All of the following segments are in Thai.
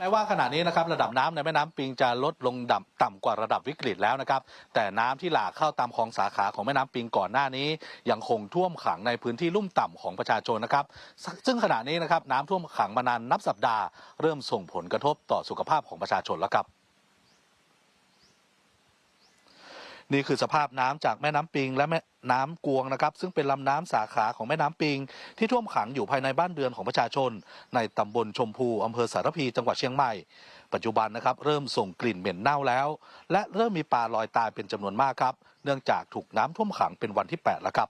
แม้ว่าขณะนี้นะครับระดับน้ำในแม่น้ำปิงจะลดลงดับต่ำกว่าระดับวิกฤตแล้วนะครับแต่น้ำที่หลากเข้าตามคลองสาขาของแม่น้ำปิงก่อนหน้านี้ ยังคงท่วมขังในพื้นที่ลุ่มต่ำของประชาชนนะครับซึ่งขณะนี้นะครับน้ำท่วมขังมานานนับสัปดาห์ เริ่มส่งผลกระทบต่อสุขภาพของประชาชนแล้วครับ นี่คือสภาพน้ำจากแม่น้ำปิง และแม่น้ำกวงนะครับ ซึ่งเป็นลำน้ำสาขาของแม่น้ำปิง ที่ท่วมขังอยู่ภายในบ้านเรือนของประชาชน ในตำบลชมพูอำเภอสารพีจังหวัดเชียงใหม่ ปัจจุบันนะครับเริ่มส่งกลิ่นเหม็นเน่าแล้ว และเริ่มมีปลาลอยตายเป็นจำนวนมากครับ เนื่องจากถูกน้ำท่วมขังเป็นวันที่ 8 แล้วครับ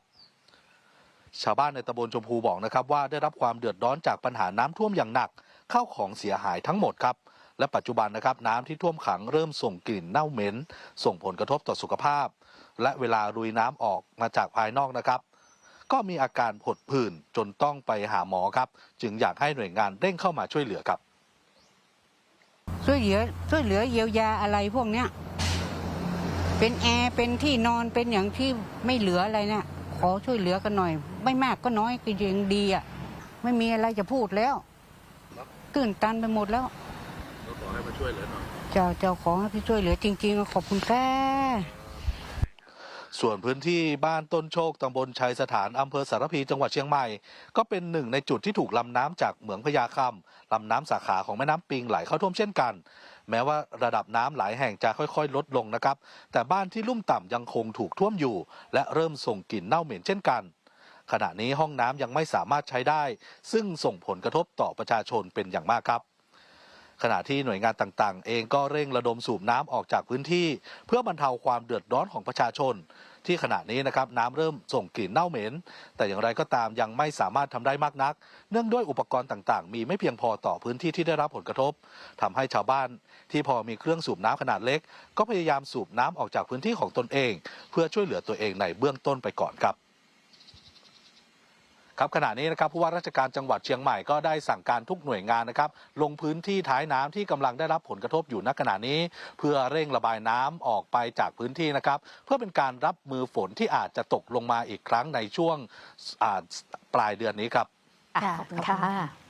ชาวบ้านในตำบลชมพูบอกนะครับว่าได้รับความเดือดร้อนจากปัญหาน้ำท่วมอย่างหนัก เข้าของเสียหายทั้งหมดครับ และปัจจุบันนะครับน้ำที่ท่วมขังเริ่มส่งกลิ่นเน่าเหม็น ส่งผลกระทบต่อสุขภาพ และเวลารุยน้ำออกมาจากภายนอกนะครับก็มีอาการผดผื่นจนต้องไปหาหมอครับ จึงอยากให้หน่วยงานเร่งเข้ามาช่วยเหลือครับ ช่วยเหลือช่วยเหลือเยียวยาอะไรพวกเนี้ย เป็นแอร์เป็นที่นอนเป็นอย่างที่ไม่เหลืออะไรเนี่ยขอช่วยเหลือกันหน่อย ไม่มากก็น้อยก็ยังดีอะไม่มีอะไรจะพูดแล้วตื่นตันไปหมดแล้ว ขอให้มาช่วยเหลือหน่อยเจ้าเจ้าขอให้พี่ช่วยเหลือจริงๆขอบคุณค่ะส่วนพื้นที่บ้านต้นโชคตำบลชัยสถานอำเภอสารพีจังหวัดเชียงใหม่ ก็เป็นหนึ่งในจุดที่ถูกลำน้ำจากเหมืองพญาคำลำน้ำสาขาของแม่น้ำปิงไหลเข้าท่วมเช่นกัน แม้ว่าระดับน้ำหลายแห่งจะค่อยๆ ลดลงนะครับ แต่บ้านที่ลุ่มต่ำยังคงถูกท่วมอยู่ และเริ่มส่งกลิ่นเน่าเหม็นเช่นกัน ขณะนี้ห้องน้ำยังไม่สามารถใช้ได้ ซึ่งส่งผลกระทบต่อประชาชนเป็นอย่างมากครับ ขณะที่หน่วยงานต่างๆ เองก็เร่งระดมสูบน้ำออกจากพื้นที่ เพื่อบรรเทาความเดือดร้อนของประชาชน ที่ขณะนี้นะครับน้ำเริ่มส่งกลิ่นเน่าเหม็น แต่อย่างไรก็ตามยังไม่สามารถทำได้มากนัก เนื่องด้วยอุปกรณ์ต่างๆ มีไม่เพียงพอต่อพื้นที่ที่ได้รับผลกระทบทำให้ชาวบ้านที่พอมีเครื่องสูบน้ำขนาดเล็ก ก็พยายามสูบน้ำออกจากพื้นที่ของตนเอง เพื่อช่วยเหลือตัวเองในเบื้องต้นไปก่อนครับ ครับขณะนี้นะครับผู้ว่าราชการจังหวัดเชียงใหม่ก็ได้สั่งการทุกหน่วยงานนะครับลงพื้นที่ท้ายน้ำที่กำลังได้รับผลกระทบอยู่ณขณะนี้ เพื่อเร่งระบายน้ำออกไปจากพื้นที่นะครับเพื่อเป็นการรับมือฝนที่อาจจะตกลงมาอีกครั้งในช่วงปลายเดือนนี้ครับค่ะขอบคุณค่ะ